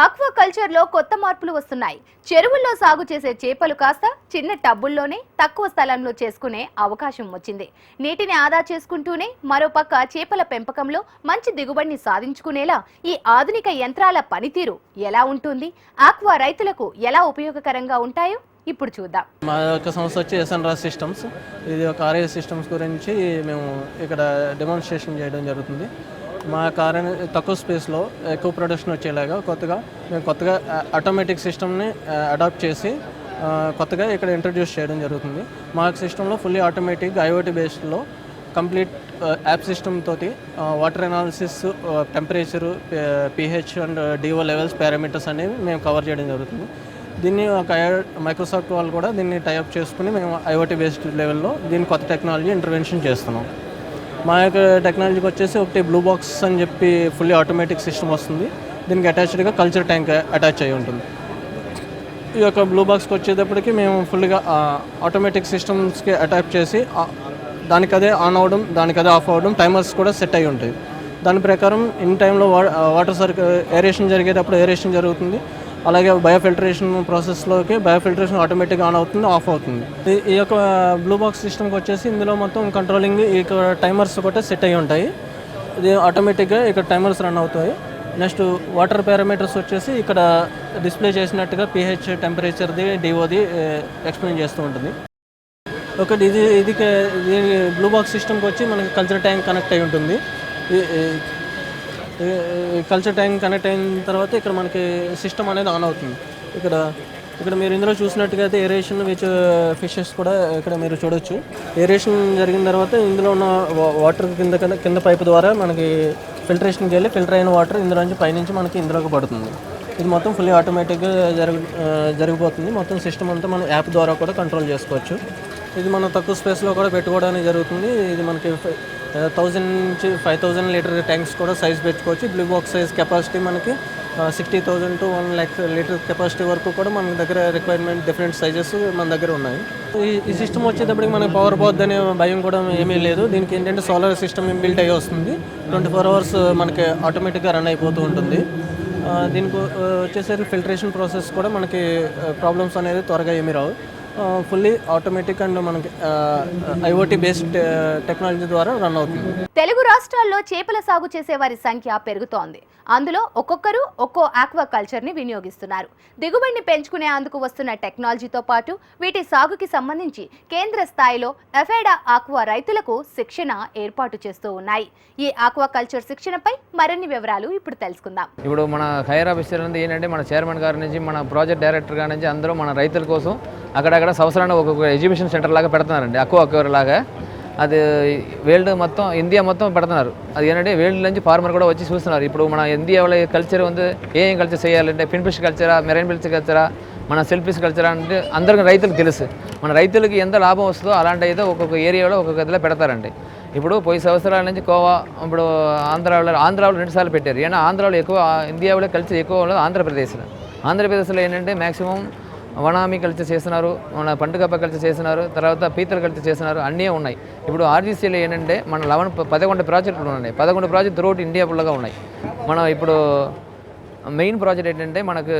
Aqua కల్చర్లో కొత్త మార్పులు వస్తున్నాయి. చెరువుల్లో సాగు చేసే చేపలు కాస్త చిన్న టబ్బుల్లోనే తక్కువ స్థలంలో చేసుకునే అవకాశం వచ్చింది. నీటిని ఆదా చేసుకుంటూనే మరోపక్క చేపల పెంపకంలో మంచి దిగుబడిని సాధించుకునేలా ఈ ఆధునిక యంత్రాల పనితీరు ఎలా ఉంటుంది? ఆక్వా రైతులకు ఎలా ఉపయోగకరంగా ఉంటాయో ఇప్పుడు చూద్దాం. మా యొక్క సంస్థ వచ్చి ఎస్ఎన్రా సిస్టమ్స్ ఇది ఒక ఆర్ఏ సిస్టమ్స్ గురించి మేము ఇక్కడ డెమాన్స్ట్రేషన్ చేయడం జరుగుతుంది. మా కార్ తక్కువ స్పేస్లో ఎక్కువ ప్రొడక్షన్ వచ్చేలాగా కొత్తగా మేము కొత్తగా ఆటోమేటిక్ సిస్టమ్ని అడాప్ట్ చేసి కొత్తగా ఇక్కడ ఇంట్రడ్యూస్ చేయడం జరుగుతుంది. మా సిస్టంలో ఫుల్లీ ఆటోమేటిక్ ఐఓటీ బేస్డ్లో కంప్లీట్ యాప్ సిస్టమ్ తోటి water analysis temperature PH and DO levels parameters అనేవి మేము కవర్ చేయడం జరుగుతుంది. దీన్ని ఒక మైక్రోసాఫ్ట్ వాళ్ళు కూడా దీన్ని టైఅప్ చేసుకుని మేము ఐఓటీ బేస్డ్ లెవెల్లో దీన్ని కొత్త టెక్నాలజీ ఇంటర్వెన్షన్ చేస్తున్నాం. మా యొక్క టెక్నాలజీకి వచ్చేసి ఒకటి బ్లూ బాక్స్ అని చెప్పి ఫుల్లీ ఆటోమేటిక్ సిస్టమ్ వస్తుంది. దీనికి అటాచ్డ్గా కల్చర్ ట్యాంక్ అటాచ్ అయి ఉంటుంది. ఈ యొక్క బ్లూ బాక్స్కి వచ్చేటప్పటికి మేము ఫుల్గా ఆటోమేటిక్ సిస్టమ్స్కి అటాచ్ చేసి దానికి అదే ఆన్ అవ్వడం దానికి అదే ఆఫ్ అవ్వడం టైమర్స్ కూడా సెట్ అయి ఉంటాయి. దాని ప్రకారం ఇన్ టైంలో వా వాటర్ సర్క్ ఏరేషన్ జరిగేటప్పుడు ఏరేషన్ జరుగుతుంది. అలాగే బయోఫిల్టరేషన్ ప్రాసెస్లోకి బయోఫిల్టరేషన్ ఆటోమేటిక్గా ఆన్ అవుతుంది ఆఫ్ అవుతుంది. ఈ- యొక్క బ్లూ బాక్స్ సిస్టమ్కి వచ్చేసి ఇందులో మొత్తం కంట్రోలింగ్ ఈ టైమర్స్ కూడా సెట్ అయి ఉంటాయి. ఇది ఆటోమేటిక్గా ఇక్కడ టైమర్స్ రన్ అవుతాయి. నెక్స్ట్ వాటర్ పారామీటర్స్ వచ్చేసి ఇక్కడ డిస్ప్లే చేసినట్టుగా పిహెచ్ టెంపరేచర్ది డిఓది ఎక్స్ప్లెయిన్ చేస్తూ ఉంటుంది. ఒకటి ఇది ఇది బ్లూ బాక్స్ సిస్టమ్కి వచ్చి మనకి కల్చర్ ట్యాంక్ కనెక్ట్ అయి ఉంటుంది. కల్చర్ ట్యాంక్ కనెక్ట్ అయిన తర్వాత ఇక్కడ మనకి సిస్టమ్ అనేది ఆన్ అవుతుంది. ఇక్కడ ఇక్కడ మీరు ఇందులో చూసినట్టుగా అయితే ఏరేషన్ విచ్ ఫిషెస్ కూడా ఇక్కడ మీరు చూడొచ్చు. ఏరేషన్ జరిగిన తర్వాత ఇందులో ఉన్న వాటర్ కింద కింద- కింద పైపు ద్వారా మనకి ఫిల్టరేషన్కి వెళ్ళి ఫిల్టర్ అయిన వాటర్ ఇందులో నుంచి పైనుంచి మనకి ఇందులోకి పడుతుంది. ఇది మొత్తం ఫుల్లీ ఆటోమేటిక్గా జరుగు జరిగిపోతుంది. మొత్తం సిస్టమ్ అంతా మనం యాప్ ద్వారా కూడా కంట్రోల్ చేసుకోవచ్చు. ఇది మనం తక్కువ స్పేస్లో కూడా పెట్టుకోవడానికి జరుగుతుంది. ఇది మనకి థౌజండ్ నుంచి ఫైవ్ థౌజండ్ లీటర్ ట్యాంక్స్ కూడా సైజ్ పెట్టుకోవచ్చు బ్లూ బాక్స్ సైజ్ కెపాసిటీ మనకి sixty thousand to one lakh litre capacity వరకు కూడా మన దగ్గర రిక్వైర్మెంట్ డిఫరెంట్ సైజెస్ మన దగ్గర ఉన్నాయి. ఈ ఈ సిస్టమ్ వచ్చేటప్పటికి మనకి పవర్ పోద్ది అనే భయం కూడా ఏమీ లేదు. దీనికి ఏంటంటే సోలార్ సిస్టమ్ బిల్ట్ అయ్యి వస్తుంది. ట్వంటీ ఫోర్ అవర్స్ మనకి ఆటోమేటిక్గా రన్ అయిపోతూ ఉంటుంది. దీనికి వచ్చేసరికి ఫిల్టరేషన్ ప్రాసెస్ కూడా మనకి ప్రాబ్లమ్స్ అనేది త్వరగా ఏమీ రావు. ఫుల్లీ ఆటోమేటిక్ అండ్ మనకి ఐఓటీ బేస్డ్ టెక్నాలజీ ద్వారా రన్ అవుతుంది. తెలుగు రాష్ట్రాల్లో చేపల సాగు చేసే వారి సంఖ్య పెరుగుతోంది. అందులో ఒక్కొక్కరు ఒక్కో ఆక్వాకల్చర్ని వినియోగిస్తున్నారు. దిగుబడిని పెంచుకునే అందుకు వస్తున్న టెక్నాలజీతో పాటు వీటి సాగుకి సంబంధించి కేంద్ర స్థాయిలో ఎఫెడా ఆక్వా రైతులకు శిక్షణ ఏర్పాటు చేస్తూ ఉన్నాయి. ఈ ఆక్వా కల్చర్ శిక్షణపై మరిన్ని వివరాలు ఇప్పుడు తెలుసుకుందాం. ఇప్పుడు మన హైయర్ ఆఫీసర్ నుండి ఏంటంటే మన చైర్మన్ గారి నుంచి మన ప్రాజెక్ట్ డైరెక్టర్ గారి నుంచి అందరూ మన రైతుల కోసం అక్కడక్కడ సంవత్సరానికి ఒక్కొక్క ఎగ్జిబిషన్ సెంటర్ లాగా పెడుతున్నారండి అక్కువ అక్వర్ లాగా. అది వరల్డ్ మొత్తం ఇండియా మొత్తం పెడుతున్నారు. అది ఏంటంటే వరల్డ్ నుంచి ఫార్మర్ కూడా వచ్చి చూస్తున్నారు. ఇప్పుడు మన ఇండియాలో కల్చర్ ఉంది. ఏం కల్చర్ చేయాలంటే ఫిన్ఫిష్ కల్చరా మెరైన్ ఫిష్ కల్చరా మన సెల్ఫీస్ కల్చర్ అంటే అందరికీ రైతులకు తెలుసు. మన రైతులకి ఎంత లాభం వస్తుందో అలాంటి అయితే ఒక్కొక్క ఏరియాలో ఒక్కొక్క గదిలో పెడతారండి. ఇప్పుడు పోయి సంవత్సరాల నుంచి కోవా ఇప్పుడు ఆంధ్రాలో ఆంధ్రాలో రెండుసార్లు పెట్టారు. ఏன்னா ఆంధ్రాలో ఎక్కువ ఇండియాలో కల్చర్ ఎక్కువ ఉన్నది ఆంధ్రప్రదేశ్లో. ఆంధ్రప్రదేశ్లో ఏంటంటే మ్యాక్సిమం వనామి కల్చర్ చేస్తున్నారు మన పండుగప్ప కల్చర్ చేస్తున్నారు తర్వాత పీతల కల్చర్ చేస్తున్నారు అన్నీ ఉన్నాయి. ఇప్పుడు ఆర్జీసీలో ఏంటంటే మన లెవెన్ పదకొండు ప్రాజెక్టులు ఉన్నాయి. పదకొండు ప్రాజెక్ట్ త్రూఅవుట్ ఇండియా ఫుల్గా ఉన్నాయి. మనం ఇప్పుడు మెయిన్ ప్రాజెక్ట్ ఏంటంటే మనకు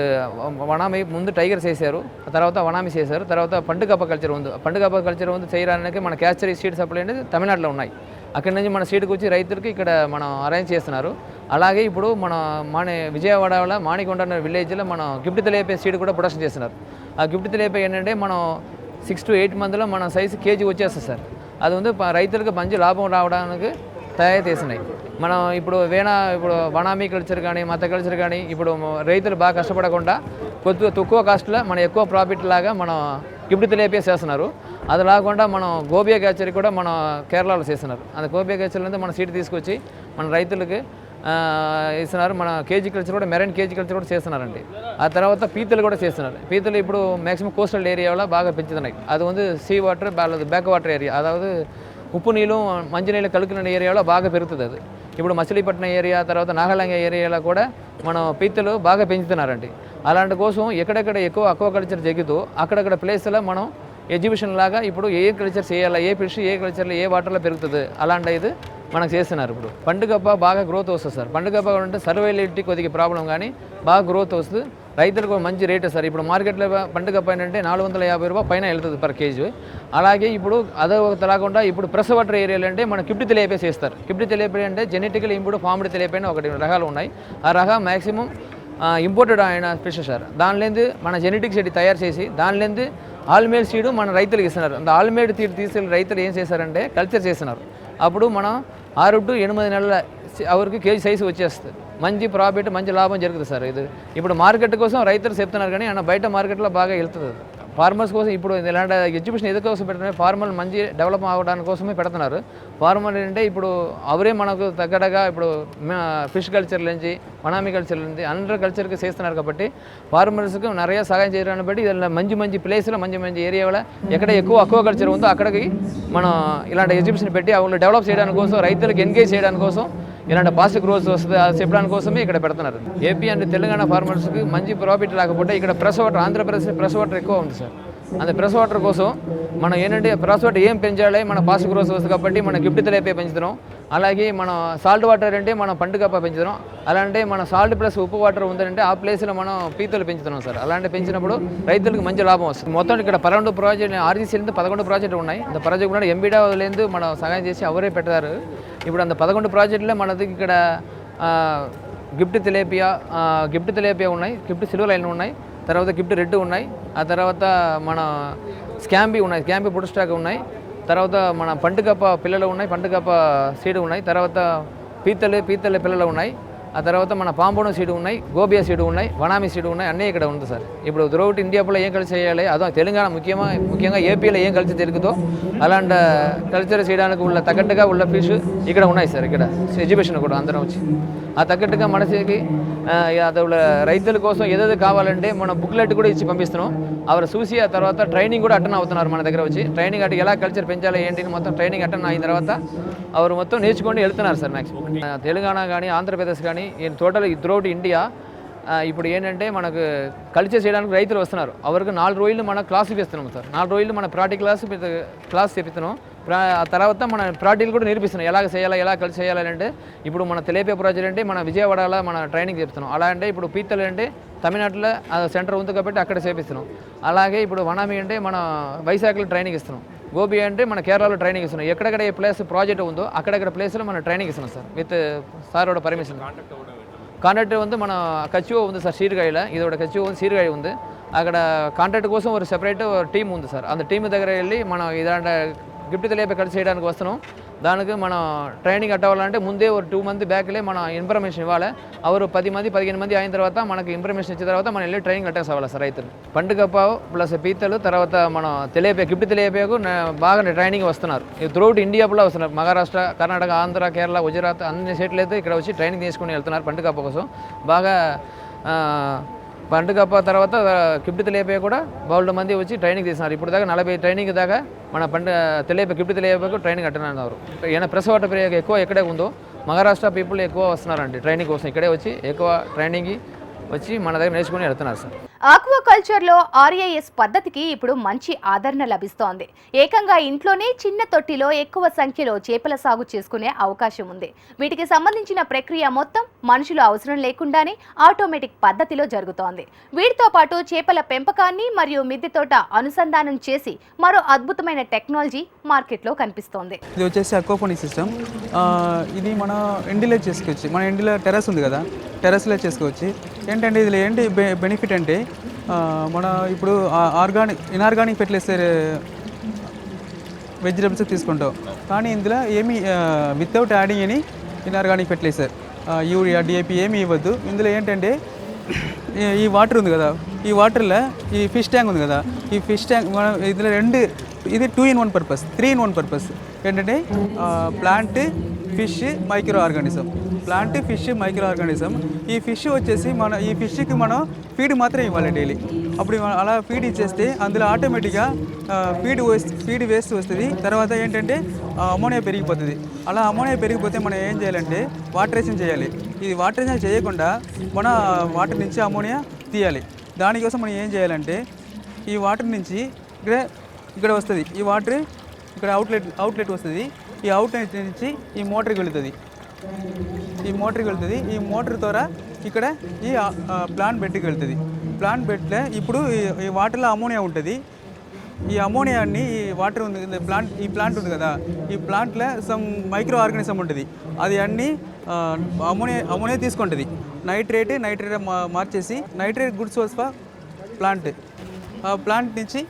వనామి ముందు టైగర్స్ వేసారు తర్వాత వనామి చేశారు తర్వాత పండుగప్ప కల్చర్ ఉంది. పండుగప్ప కల్చర్ ఉంది చేయడానికి మన క్యాచరీ సీడ్ సప్లై అనేది తమిళనాడులో ఉన్నాయి. అక్కడి నుంచి మన సీడ్కి వచ్చి రైతులకి ఇక్కడ మనం అరేంజ్ చేస్తున్నారు. అలాగే ఇప్పుడు మన మన విజయవాడలో మాణికొండ అనే విలేజ్లో మనం గిఫ్ట్ తెలియపే సీడ్ కూడా ప్రొడక్షన్ చేస్తున్నారు. ఆ గిఫ్ట్ తెలియపే ఏంటంటే మనం సిక్స్ టు ఎయిట్ మంత్లో మన సైజు కేజీ వచ్చేస్తుంది సార్. అది ఉంది రైతులకు మంచి లాభం రావడానికి తయారు చేసినాయి మనం ఇప్పుడు వేణా ఇప్పుడు వనామీ కల్చర్ కానీ మత కల్చర్ కానీ ఇప్పుడు రైతులు బాగా కష్టపడకుండా కొద్దిగా తక్కువ కాస్ట్లో మన ఎక్కువ ప్రాఫిట్ లాగా మనం గిఫ్ట్ తెలియపేసి చేస్తున్నారు. అది కాకుండా మనం గోబియా క్యాచరీ కూడా మన కేరళలో చేస్తున్నారు. అది గోబియా క్యాచర్ మన సీట్ తీసుకొచ్చి మన రైతులకి ఇస్తున్నారు. మన కేజీ కల్చర్ కూడా మెరైన్ కేజీ కల్చర్ కూడా చేస్తున్నారండి. ఆ తర్వాత పీతలు కూడా చేస్తున్నారు. పీతలు ఇప్పుడు మాక్సిమం కోస్టల్ ఏరియాలో బాగా పెంచుతున్నాయి. అది వంద sea water back water area అதாவது ఉప్పు నీళ్ళు మంచినీళ్ళు కలుకున్న ఏరియాలో బాగా పెరుగుతుంది అది. ఇప్పుడు మచిలీపట్నం ఏరియా తర్వాత నాగలంగ ఏరియాలో కూడా మనం పీతలు బాగా పెంచుతున్నారండి. అలాంటి కోసం ఎక్కడెక్కడ ఎక్కువ అక్వాకల్చర్ జరుగుతూ అక్కడక్కడ ప్లేస్లో మనం ఎగ్జిబిషన్ లాగా ఇప్పుడు ఏ కల్చర్ చేయాలా ఏ ఫిష్ ఏ కల్చర్లో ఏ వాటర్లో పెరుగుతుంది అలాంటి ఇది మనకు చేస్తున్నారు ఇప్పుడు. పండుగప్ప బాగా గ్రోత్ వస్తుంది సార్. పండుగప్ప అంటే సర్వేలిటీ కొద్దిగా ప్రాబ్లం కానీ బాగా గ్రోత్ వస్తుంది. రైతులకు మంచి రేట్ సార్. ఇప్పుడు మార్కెట్లో పండుగ పైన అంటే నాలుగు వందల యాభై రూపాయలు పైన వెళ్తుంది పర్ కేజీ అలాగే ఇప్పుడు అదే ఒక రాకుండా ఇప్పుడు ప్రెస్ వాటర్ ఏరియాలు అంటే మన కిప్టి తెలియపేసి వేస్తారు కిప్టి తెలియపే అంటే జెనెటికల్ ఇంపుడు ఫామ్డ్ తెలియపైన ఒకటి రకాలు ఉన్నాయి. ఆ రకం మ్యాక్సిమం ఇంపోర్టెడ్ అయిన ఫిష్ సార్. దానిలేందు మన జెనెటిక్ సెట్ తయారు చేసి దానిలేందు ఆల్మేడ్ సీడు మన రైతులకు ఇస్తున్నారు. అంత ఆల్మేడ్ సీడ్ తీసుకెళ్ళి రైతులు ఏం చేశారంటే కల్చర్ చేస్తున్నారు. అప్పుడు మనం ఆరు టు ఎనిమిది నెలల అవరికి కేజీ సైజు వచ్చేస్తుంది. మంచి ప్రాఫిట్ మంచి లాభం జరుగుతుంది సార్. ఇది ఇప్పుడు మార్కెట్ కోసం రైతులు చెప్తున్నారు కానీ ఆయన బయట మార్కెట్లో బాగా వెళ్తుంది ఫార్మర్స్ కోసం ఇప్పుడు ఇలాంటి ఎడ్యుకేషన్ ఎందుకు కోసం పెడుతున్నారు ఫార్మర్లు మంచి డెవలప్ అవ్వడానికి కోసమే పెడుతున్నారు ఫార్మర్ ఏంటంటే ఇప్పుడు అవరే మనకు తగ్గడగా ఇప్పుడు ఫిష్ కల్చర్ నుంచి మనామి కల్చర్ నుంచి అందరూ కల్చర్కి చేస్తున్నారు కాబట్టి ఫార్మర్స్కి நிறைய సహాయం చేయడాన్ని బట్టి ఇలా మంచి మంచి ప్లేస్లో మంచి మంచి ఏరియాలో ఎక్కడ ఎక్కువ అక్వా కల్చర్ ఉందో అక్కడికి మనం ఇలాంటి ఎగ్జిబిషన్ పెట్టి వాళ్ళు డెవలప్ చేయడానికి కోసం రైతులకు ఎంగేజ్ చేయడానికి కోసం ఇలాంటి పాజిటివ్ గ్రోత్ వస్తుంది అది చెప్పడానికి కోసమే ఇక్కడ పెడుతున్నారు ఏపీ అండ్ తెలంగాణ ఫార్మర్స్కి మంచి ప్రాఫిట్ రాకపోతే ఇక్కడ fresh water Andhra Pradesh fresh water ఎక్కువ ఉంది సార్ అందు ప్రెస్ వాటర్ కోసం మనం ఏంటంటే ప్రెస్ వాటర్ ఏం పెంచాలి మన పాజిటివ్ గ్రోత్ వస్తుంది కాబట్టి మన గిఫ్ట్ తెలిపే పెంచుతున్నాం అలాగే మనం సాల్ట్ వాటర్ అంటే మనం పండుగప్ప పెంచుతున్నాం. అలాంటి మన సాల్ట్ ప్లస్ ఉప్పు వాటర్ ఉందంటే ఆ ప్లేస్లో మనం పీతలు పెంచుతున్నాం సార్. అలాంటి పెంచినప్పుడు రైతులకు మంచి లాభం వస్తుంది. మొత్తం ఇక్కడ పదకొండు ప్రాజెక్ట్ ఆర్జీసీ పదకొండు ప్రాజెక్టులు ఉన్నాయి. అంత ప్రాజెక్ట్ కూడా ఎంబీడా లేదు మనం సహాయం చేసి అవరే పెట్టారు. ఇప్పుడు అంత పదకొండు ప్రాజెక్టులో మనది ఇక్కడ గిఫ్ట్ తెలేపియా గిఫ్ట్ తెలేపియా ఉన్నాయి. గిఫ్ట్ సిల్వర్ లైన్ ఉన్నాయి. తర్వాత గిఫ్ట్ రెడ్ ఉన్నాయి. ఆ తర్వాత మన స్కాంబీ ఉన్నాయి. స్కాంబీ పొడి స్టాక్ ఉన్నాయి. తర్వాత మన పండుగప్ప పిల్లలు ఉన్నాయి పండుగప్ప సీడ్ ఉన్నాయి. తర్వాత పీతలు పీతల పిల్లలు ఉన్నాయి. ఆ తర్వాత మన పాంబోడ సీడు ఉన్నాయి గోబియా సీడు ఉన్నాయి వనామి సీడు ఉన్నాయి అన్నీ ఇక్కడ ఉంది సార్. ఇప్పుడు త్రూఅవుట్ ఇండియాలో ఏం కలిసి చేయాలి అదో తెలంగాణ ముఖ్యంగా ముఖ్యంగా ఏపీలో ఏం కలిసి జరుగుతో అలాంటి కల్చర్ చేయడానికి ఉన్న తగ్గట్టుగా ఉన్న ఫిష్ ఇక్కడ ఉన్నాయి సార్ ఇక్కడ. ఎడ్యుకేషన్ కూడా అందరం వచ్చి. ఆ తగ్గట్టుగా మనసుకి అదొక రైతుల కోసం ఏదేదో కావాలంటే మనం బుక్లెట్ కూడా ఇచ్చి పంపిస్తున్నాం. అవి చూసి ఆ తర్వాత ట్రైనింగ్ కూడా అటెండ్ అవుతున్నారు మన దగ్గర వచ్చి. ట్రైనింగ్ అటు ఎలా కల్చర్ పెంచాలి ఏంటి మొత్తం ట్రైనింగ్ అటెండ్ అయిన తర్వాత అవరు మొత్తం నేర్చుకొని వెళ్తున్నారు సార్ మ్యాక్సిమం తెలంగాణ కానీ ఆంధ్రప్రదేశ్ కానీ కానీ నేను టోటల్ త్రూఅవుట్ ఇండియా ఇప్పుడు ఏంటంటే మనకు కల్చర్ చేయడానికి రైతులు వస్తున్నారు. ఎవరికి నాలుగు రోజులు మన క్లాస్ ఇస్తున్నాం సార్. నాలుగు రోజులు మన ప్రాటి క్లాస్ క్లాస్ చెప్పిస్తున్నాం ఆ తర్వాత మన ప్రాటీలు కూడా నేర్పిస్తున్నాం ఎలా చేయాలా ఎలా కలిసి చేయాలి అంటే ఇప్పుడు మన తెలియపే ప్రాజెక్ట్ అంటే మన విజయవాడలో మన ట్రైనింగ్ చెప్తున్నాం అలా అంటే ఇప్పుడు పీతలు అంటే తమిళనాడులో సెంటర్ ఉంది కాబట్టి అక్కడ చేపిస్తున్నాం. అలాగే ఇప్పుడు వనామి అంటే మన వైశాఖలో ట్రైనింగ్ ఇస్తున్నాం. గోబీ అంటే మన కేరళలో ట్రైనింగ్ ఇస్తున్నాం. ఎక్కడెక్కడ ఏ ప్లేస్ ప్రాజెక్ట్ ఉందో అక్కడక్కడ ప్లేస్లో మన ట్రైనింగ్ ఇస్తున్నాం సార్. విత్ సారోడ పర్మిషన్ కాంట్రాక్ట్ వంద మన కచ్చివో ఉంది సార్ సీరుగాయల. ఇదోడ కచ్చివో ఉంది సీరుగాయ ఉంది. అక్కడ కాంట్రాక్ట్ కోసం ఒక సెపరేట్ టీం ఉంది సార్. అంత టీం దగ్గర వెళ్ళి మనం ఇదాంట గిఫ్ట్ తెలియపే ఖర్చు చేయడానికి వస్తున్నాం. దానికి మనం ట్రైనింగ్ అట్టవాలంటే ముందే ఒక టూ మంత్ బ్యాక్లే మనం ఇన్ఫర్మేషన్ ఇవ్వాలి. అవరు పది మంది పదిహేను మంది అయిన తర్వాత మనకి ఇన్ఫర్మేషన్ ఇచ్చిన తర్వాత మనం వెళ్ళి ట్రైనింగ్ అట్టేసి అవ్వాలి సార్ రైతులు. పండుగప్ప ప్లస్ పీతలు తర్వాత మనం తెలియపే గిఫ్ట్ తెలియపేకు బాగా ట్రైనింగ్ వస్తున్నారు. త్రూఅవుట్ ఇండియాలో వస్తున్నారు. మహారాష్ట్ర కర్ణాటక ఆంధ్ర కేరళ గుజరాత్ అన్ని స్టేట్లు అయితే ఇక్కడ వచ్చి ట్రైనింగ్ తీసుకుని వెళ్తున్నారు పండుగప్ప కోసం. బాగా పండుగ తర్వాత కిప్టి తెలియపే కూడా బౌల్డ్ మంది వచ్చి ట్రైనింగ్ తీసినారు. ఇప్పుడు దాకా నలభై ట్రైనింగ్ దాకా మన పండుగ తెలియపే కిప్టి తెలియపేకు ట్రైనింగ్ అట్టనన్నారు. ఏమైనా ప్రెస్ వాటర్ ప్రియ ఎక్కువ ఎక్కడే ఉందో మహారాష్ట్ర పీపుల్ ఎక్కువ వస్తున్నారండి ట్రైనింగ్ కోసం ఇక్కడే వచ్చి ఎక్కువ ట్రైనింగ్ వచ్చి మన దగ్గర నేర్చుకుని వెళ్తున్నారు సార్. ఆక్వాకల్చర్లో ఆర్ఐఎస్ పద్ధతికి ఇప్పుడు మంచి ఆదరణ లభిస్తోంది. ఏకంగా ఇంట్లోనే చిన్న తొట్టిలో ఎక్కువ సంఖ్యలో చేపల సాగు చేసుకునే అవకాశం ఉంది. వీటికి సంబంధించిన ప్రక్రియ మొత్తం మనుషులు అవసరం లేకుండానే ఆటోమేటిక్ పద్ధతిలో జరుగుతోంది. వీటితో పాటు చేపల పెంపకాన్ని మరియు మిద్దె తోట అనుసంధానం చేసి మరో అద్భుతమైన టెక్నాలజీ మార్కెట్లో కనిపిస్తోంది. ఇది వచ్చేసి అక్వాపోనిక్ సిస్టమ్ ఇది మన ఇండిలో చేసుకోవచ్చు మన ఇండిలో టెర్రస్ ఉంది కదా టెర్రస్లో చేసుకోవచ్చు ఏంటంటే ఇది ఏంటి బె- బెనిఫిట్ అంటే మన ఇప్పుడు ఆర్గానిక్ ఇనార్గానిక్ ఫెర్టిలైజర్ వెజిటబుల్స్ తీసుకుంటాం. కానీ ఇందులో ఏమి వితౌట్ యాడింగ్ అని ఇన్ఆర్గానిక్ ఫెర్టిలైజర్ యూరియా డిఏపి ఏమి ఇవ్వద్దు. ఇందులో ఏంటంటే ఈ- ఈ వాటర్ ఉంది కదా. ఈ వాటర్లో ఈ ఫిష్ ట్యాంక్ ఉంది కదా. ఈ ఫిష్ ట్యాంక్ మనం ఇందులో రెండు ఇది two in one purpose three in one purpose ఏంటంటే plant fish microorganism plant fish microorganism ఈ ఫిష్ వచ్చేసి మన ఈ ఫిష్కి మనం ఫీడ్ మాత్రం ఇవ్వాలి డైలీ అప్పుడు మనం అలా ఫీడ్ ఇచ్చేస్తే అందులో ఆటోమేటిక్గా ఫీడ్ వేస్ట్ ఫీడ్ వేస్ట్ వస్తుంది. తర్వాత ఏంటంటే అమోనియా పెరిగిపోతుంది. అలా అమోనియా పెరిగిపోతే మనం ఏం చేయాలంటే వాటరేషన్ చేయాలి. ఇది వాటరేషన్ చేయకుండా మన వాటర్ నుంచి అమోనియా తీయాలి. దానికోసం మనం ఏం చేయాలంటే ఈ వాటర్ నుంచి ఇక్కడ వస్తుంది. ఈ వాటర్ ఇక్కడ అవుట్లెట్ అవుట్లెట్ వస్తుంది. ఈ అవుట్లెట్ నుంచి ఈ మోటార్కి వెళుతుంది. ఈ మోటార్కి వెళ్తుంది. ఈ మోటార్ ద్వారా ఇక్కడ ఈ ప్లాంట్ బెడ్కి వెళ్తుంది. ప్లాంట్ బెడ్లో ఇప్పుడు ఈ- ఈ వాటర్లో అమోనియా ఉంటుంది. ఈ అమోనియాని ఈ వాటర్ ఉంది ఈ ప్లాంట్ ఈ ప్లాంట్ ఉంది కదా. ఈ ప్లాంట్లో సమ్ మైక్రో ఆర్గానిజం ఉంటుంది. అది అన్ని అమోనియా అమోనియా తీసుకుంటుంది. నైట్రేట్ నైట్రేట్ మార్చేసి నైట్రేట్ గుడ్స్ సోర్స్ ప్లాంట్ ఆ ప్లాంట్ నుంచి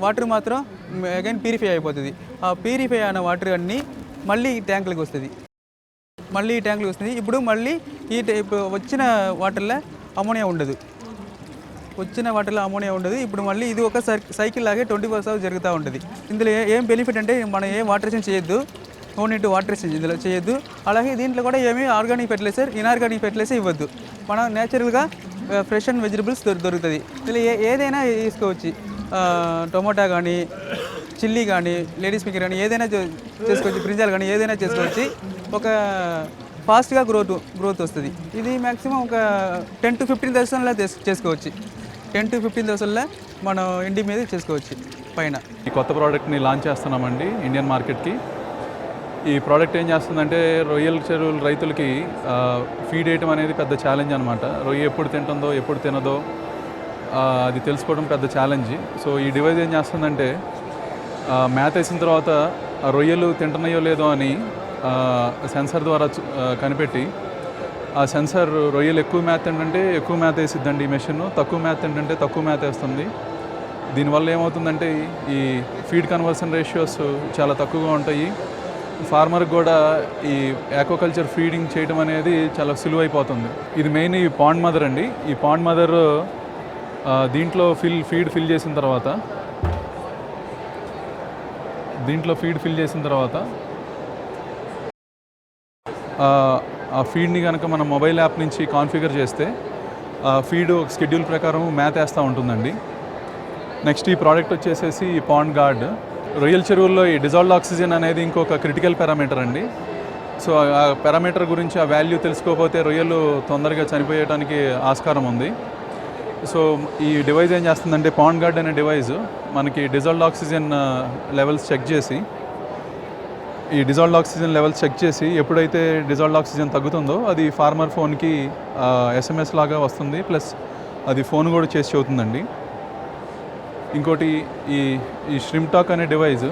వాటర్ మాత్రం అగైన్ ప్యూరిఫై అయిపోతుంది. ఆ ప్యూరిఫై అయిన వాటర్ అన్నీ మళ్ళీ ఈ ట్యాంకులకు వస్తుంది. మళ్ళీ ఈ ట్యాంకులకు వస్తుంది. ఇప్పుడు మళ్ళీ ఈ ఇప్పుడు వచ్చిన వాటర్లో అమోనియా ఉండదు. వచ్చిన వాటర్లో అమోనియా ఉండదు. ఇప్పుడు మళ్ళీ ఇది ఒక సై- సైకిల్ లాగే ట్వంటీ ఫోర్ అవర్స్ జరుగుతూ ఉంటుంది. ఇందులో ఏం బెనిఫిట్ అంటే మనం ఏం వాటర్ చేంజ్ చేయొద్దు. ఓన్లీ టు వాటర్ చేంజ్ ఇందులో చేయొద్దు. అలాగే దీంట్లో కూడా ఏమీ ఆర్గానిక్ ఫెర్టిలైజర్ ఇన్ఆర్గానిక్ ఫెర్టిలైజర్ ఇవ్వద్దు. మనం నేచురల్గా ఫ్రెష్ అండ్ వెజిటబుల్స్ దొరుకుతుంది. ఇందులో ఏ ఏదైనా తీసుకోవచ్చు. టొమాటో కానీ చిల్లీ కానీ లేడీస్ మిక్కర్ కానీ ఏదైనా చేసుకోవచ్చు. బ్రింజాలు కానీ ఏదైనా చేసుకోవచ్చు. ఒక ఫాస్ట్గా గ్రోత్ గ్రోత్ వస్తుంది. ఇది మ్యాక్సిమం ఒక టెన్ టు ఫిఫ్టీన్ థౌసండ్లో చేసుకోవచ్చు. టెన్ టు ఫిఫ్టీన్ థౌసండ్లో మనం ఇండి మీద చేసుకోవచ్చు పైన. ఈ కొత్త ప్రోడక్ట్ని లాంచ్ చేస్తున్నామండి ఇండియన్ మార్కెట్కి ఈ ప్రోడక్ట్ ఏం చేస్తుందంటే రొయ్యల చెరువుల రైతులకి ఫీడ్ వేయటం అనేది పెద్ద ఛాలెంజ్ అనమాట రొయ్య ఎప్పుడు తింటుందో ఎప్పుడు తినదో అది తెలుసుకోవడం పెద్ద ఛాలెంజ్ సో ఈ డివైస్ ఏం చేస్తుందంటే మ్యాథ్ వేసిన తర్వాత ఆ రొయ్యలు తింటున్నాయో లేదో అని సెన్సార్ సెన్సర్ ద్వారా చు- కనిపెట్టి ఆ సెన్సర్ రొయ్యలు ఎక్కువ మ్యాథ్ ఏంటంటే ఎక్కువ మ్యాథ్ వేసిద్దండి ఈ మెషిన్ తక్కువ మ్యాథ్ ఏంటంటే తక్కువ మ్యాథ్ వేస్తుంది. దీనివల్ల ఏమవుతుందంటే ఈ ఫీడ్ కన్వర్షన్ రేషియోస్ చాలా తక్కువగా ఉంటాయి. ఫార్మర్కి కూడా ఈ ఆక్వాకల్చర్ ఫీడింగ్ చేయడం అనేది చాలా సులువైపోతుంది. ఇది మెయిన్ ఈ పాండ్ మదర్ అండి. ఈ పాండ్ మదర్ దీంట్లో ఫిల్ ఫీడ్ ఫిల్ చేసిన తర్వాత దీంట్లో ఫీడ్ ఫిల్ చేసిన తర్వాత ఆ, ఫీడ్ని కనుక మన మొబైల్ యాప్ నుంచి కాన్ఫిగర్ చేస్తే ఆ ఫీడ్ ఒక షెడ్యూల్ ప్రకారం మ్యాథ్ వేస్తూ ఉంటుందండి. నెక్స్ట్ ఈ ప్రోడక్ట్ వచ్చేసేసి పాండ్ గార్డ్. రొయ్యల చెరువుల్లో ఈ డిజాల్వ్డ్ ఆక్సిజన్ అనేది ఇంకొక క్రిటికల్ పారామీటర్ అండి. సో ఆ పారామీటర్ గురించి ఆ వాల్యూ తెలుసుకోకపోతే రొయ్యలు తొందరగా చనిపోయడానికి ఆస్కారం ఉంది. సో ఈ డివైస్ ఏం చేస్తుందంటే పాండ్ గార్డ్ అనే డివైస్ మనకి డిజాల్డ్ ఆక్సిజన్ లెవెల్స్ చెక్ చేసి ఈ డిజాల్డ్ ఆక్సిజన్ లెవెల్స్ చెక్ చేసి ఎప్పుడైతే డిజాల్డ్ ఆక్సిజన్ తగ్గుతుందో అది ఫార్మర్ ఫోన్కి ఎస్ఎంఎస్ లాగా వస్తుంది ప్లస్ అది ఫోన్ కూడా చేసి చెబుతుందండి. ఇంకోటి ఈ ఈ టాక్ అనే డివైజ్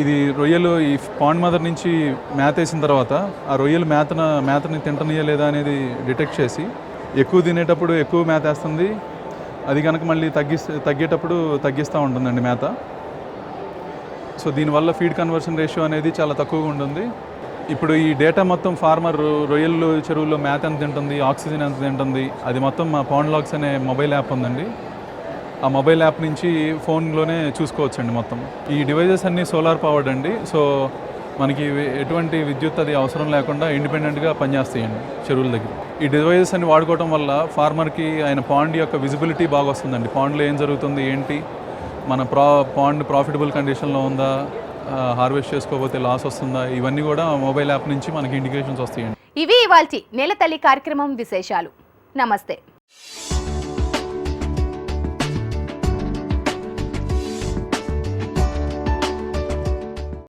ఇది రొయ్యలు ఈ పాండ్ మదర్ నుంచి మేత వేసిన తర్వాత ఆ రొయ్యలు మేతన మేతని తింటనీయ లేదా అనేది డిటెక్ట్ చేసి ఎక్కువ తినేటప్పుడు ఎక్కువ మేత వేస్తుంది. అది కనుక మళ్ళీ తగ్గిస్తే తగ్గేటప్పుడు తగ్గిస్తూ ఉంటుందండి మేత. సో దీనివల్ల ఫీడ్ కన్వర్షన్ రేషియో అనేది చాలా తక్కువగా ఉంటుంది. ఇప్పుడు ఈ డేటా మొత్తం ఫార్మర్ రొయ్యలు చెరువుల్లో మేత ఎంత తింటుంది ఆక్సిజన్ ఎంత తింటుంది అది మొత్తం మా పాండ్లాగ్స్ అనే మొబైల్ యాప్ ఉందండి. ఆ మొబైల్ యాప్ నుంచి ఫోన్లోనే చూసుకోవచ్చండి మొత్తం. ఈ డివైజెస్ అన్నీ సోలార్ పవర్డ్ అండి. సో మనకి ఎటువంటి విద్యుత్ అది అవసరం లేకుండా ఇండిపెండెంట్గా పనిచేస్తాయండి చెరువుల దగ్గర. ఈ డివైజెస్ అన్ని వాడుకోవడం వల్ల ఫార్మర్కి ఆయన పాండ్ యొక్క విజిబిలిటీ బాగా వస్తుందండి. పాండ్లో ఏం జరుగుతుంది ఏంటి? మన ప్రా పాండ్ ప్రాఫిటబుల్ కండిషన్లో ఉందా? హార్వెస్ట్ చేసుకోకపోతే లాస్ వస్తుందా? ఇవన్నీ కూడా మొబైల్ యాప్ నుంచి మనకి ఇండికేషన్స్ వస్తాయండి. ఇవి ఇవాల్టి నేల తల్లి కార్యక్రమం విశేషాలు. నమస్తే.